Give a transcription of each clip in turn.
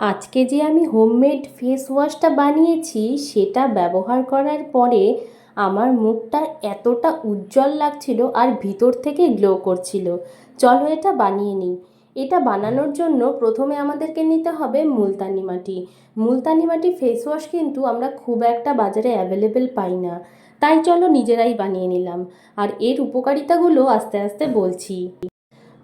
আজকে যে আমি হোমমেড ফেস ওয়াশটা বানিয়েছি, সেটা ব্যবহার করার পরে আমার মুখটা এতটা উজ্জ্বল লাগছিল আর ভিতর থেকে গ্লো করছিল। চলো এটা বানিয়ে নিই। এটা বানানোর জন্য প্রথমে আমাদেরকে নিতে হবে মুলতানি মাটি। মুলতানি মাটি ফেস ওয়াশ কিন্তু আমরা খুব একটা বাজারে অ্যাভেলেবেল পাই না। তাই চলো নিজেরাই বানিয়ে নিলাম। আর এর উপকারিতাগুলো আস্তে আস্তে বলছি।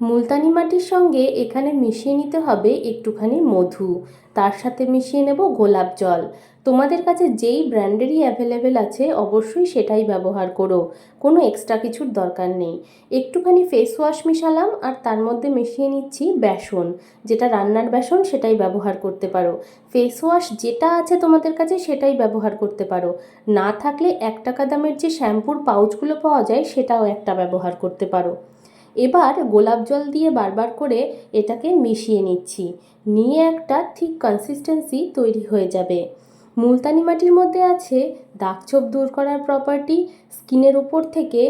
মুলতানি মাটির সঙ্গে এখানে মিশিয়ে নিতে হবে একটুখানি মধু। তার সাথে মিশিয়ে নেব গোলাপ জল। তোমাদের কাছে যেই ব্র্যান্ডেরই অ্যাভেলেবেল আছে, অবশ্যই সেটাই ব্যবহার করো। কোনো এক্সট্রা কিছুর দরকার নেই। একটুখানি ফেস ওয়াশ মিশালাম আর তার মধ্যে মিশিয়ে নিচ্ছি বেসন। যেটা রান্নার বেসন, সেটাই ব্যবহার করতে পারো। ফেস ওয়াশ যেটা আছে তোমাদের কাছে, সেটাই ব্যবহার করতে পারো। না থাকলে এক টাকা দামের যে শ্যাম্পুর পাউচগুলো পাওয়া যায়, সেটাও একটা ব্যবহার করতে পারো। এবার গোলাপ জল দিয়ে বারবার করে এটাকে মিশিয়ে নিচ্ছি। নিয়ে একটা ঠিক কনসিস্টেন্সি তৈরি হয়ে যাবে। মুলতানি মাটির মধ্যে আছে দাগছোপ দূর করার প্রপার্টি স্কিনের উপর থেকে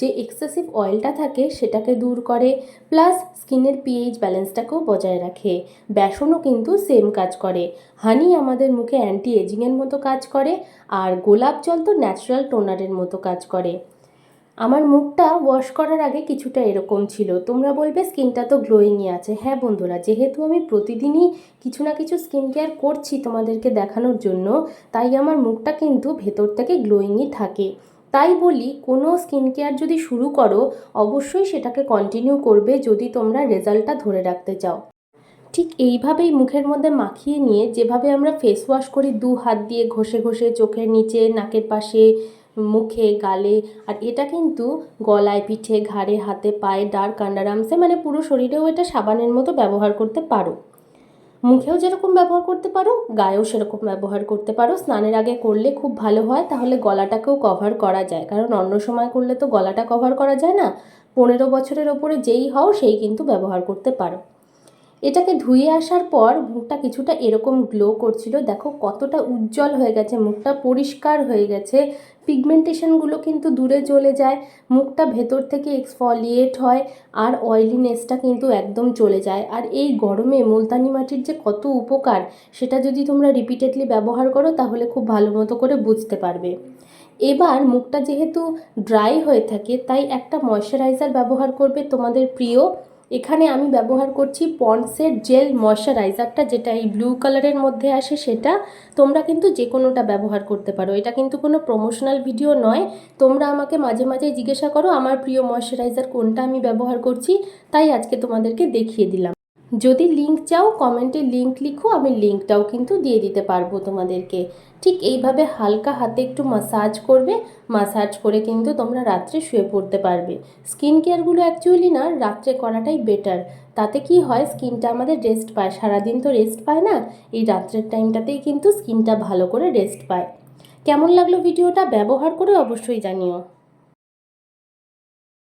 যে এক্সেসিভ অয়েলটা থাকে সেটাকে দূর করে প্লাস স্কিনের পিএইচ ব্যালেন্সটাকেও বজায় রাখে। বেসনও কিন্তু সেম কাজ করে। হানি আমাদের মুখে অ্যান্টি এজিংয়ের মতো কাজ করে, আর গোলাপ জল তো ন্যাচারাল টোনারের মতো কাজ করে। আমার মুখটা ওয়াশ করার আগে কিছুটা এরকম ছিল। তোমরা বলবে স্কিনটা তো গ্লোয়িংই আছে। হ্যাঁ বন্ধুরা, যেহেতু আমি প্রতিদিনই কিছু না কিছু স্কিন কেয়ার করছি তোমাদেরকে দেখানোর জন্য, তাই আমার মুখটা কিন্তু ভেতর থেকে গ্লোয়িংই থাকে। তাই বলি, কোনো স্কিন কেয়ার যদি শুরু করো, অবশ্যই সেটাকে কন্টিনিউ করবে যদি তোমরা রেজাল্টটা ধরে রাখতে চাও। ঠিক এইভাবেই মুখের মধ্যে মাখিয়ে নিয়ে, যেভাবে আমরা ফেস ওয়াশ করি, দু হাত দিয়ে ঘষে ঘষে চোখের নিচে, নাকের পাশে মুখে, গালে, আর এটা কিন্তু গলায়, পিঠে, ঘাড়ে, হাতে, পায়ে ডার্ক আন্ডারআর্মসে মানে পুরো শরীরেও এটা সাবানের মতো ব্যবহার করতে পারো। মুখেও যেরকম ব্যবহার করতে পারো, গায়েও সেরকম ব্যবহার করতে পারো। স্নানের আগে করলে খুব ভালো হয়, তাহলে গলাটাকেও কভার করা যায়। কারণ অন্য সময় করলে তো গলাটা কভার করা যায় না। পনেরো বছরের ওপরে যেই হও, সেই কিন্তু ব্যবহার করতে পারো। এটাকে ধুয়ে আসার পর মুখটা কিছুটা এরকম গ্লো করছিল। দেখো কতটা উজ্জ্বল হয়ে গেছে, মুখটা পরিষ্কার হয়ে গেছে। পিগমেন্টেশনগুলো কিন্তু দূরে চলে যায়, মুখটা ভেতর থেকে এক্সফলিয়েট হয় আর অয়েলিনেসটা কিন্তু একদম চলে যায়। আর এই গরমে মুলতানি মাটির যে কত উপকার, সেটা যদি তোমরা রিপিটেডলি ব্যবহার করো, তাহলে খুব ভালো মতো করে বুঝতে পারবে। এবার মুখটা যেহেতু ড্রাই হয়ে থাকে, তাই একটা ময়শ্চারাইজার ব্যবহার করবে তোমাদের প্রিয় এখানে আমি ব্যবহার করছি পন্ডসের জেল ময়শ্চারাইজারটা, যেটা এই ব্লু কালারের মধ্যে আসে সেটা। তোমরা কিন্তু যে কোনোটা ব্যবহার করতে পারো। এটা কিন্তু কোনো প্রমোশনাল ভিডিও নয়। তোমরা আমাকে মাঝে মাঝে জিজ্ঞাসা করো, আমার প্রিয় ময়শ্চারাইজার কোনটা আমি ব্যবহার করছি? তাই আজকে তোমাদেরকে দেখিয়ে দিলাম। যদি লিঙ্ক চাও কমেন্টে লিঙ্ক লিখো, আমি লিঙ্কটাও কিন্তু দিয়ে দিতে পারব তোমাদেরকে। ঠিক এইভাবে হালকা হাতে একটু মাসাজ করবে মাসাজ করে কিন্তু তোমরা রাত্রে শুয়ে পড়তে পারবে। স্কিন কেয়ারগুলো অ্যাকচুয়ালি না, রাত্রে করাটাই বেটার তাতে কি হয় স্কিনটা আমাদের রেস্ট পায়। সারাদিন তো রেস্ট পায় না, এই রাত্রের টাইমটাতেই কিন্তু স্কিনটা ভালো করে রেস্ট পায়। কেমন লাগল ভিডিওটা, ব্যবহার করে অবশ্যই জানিও।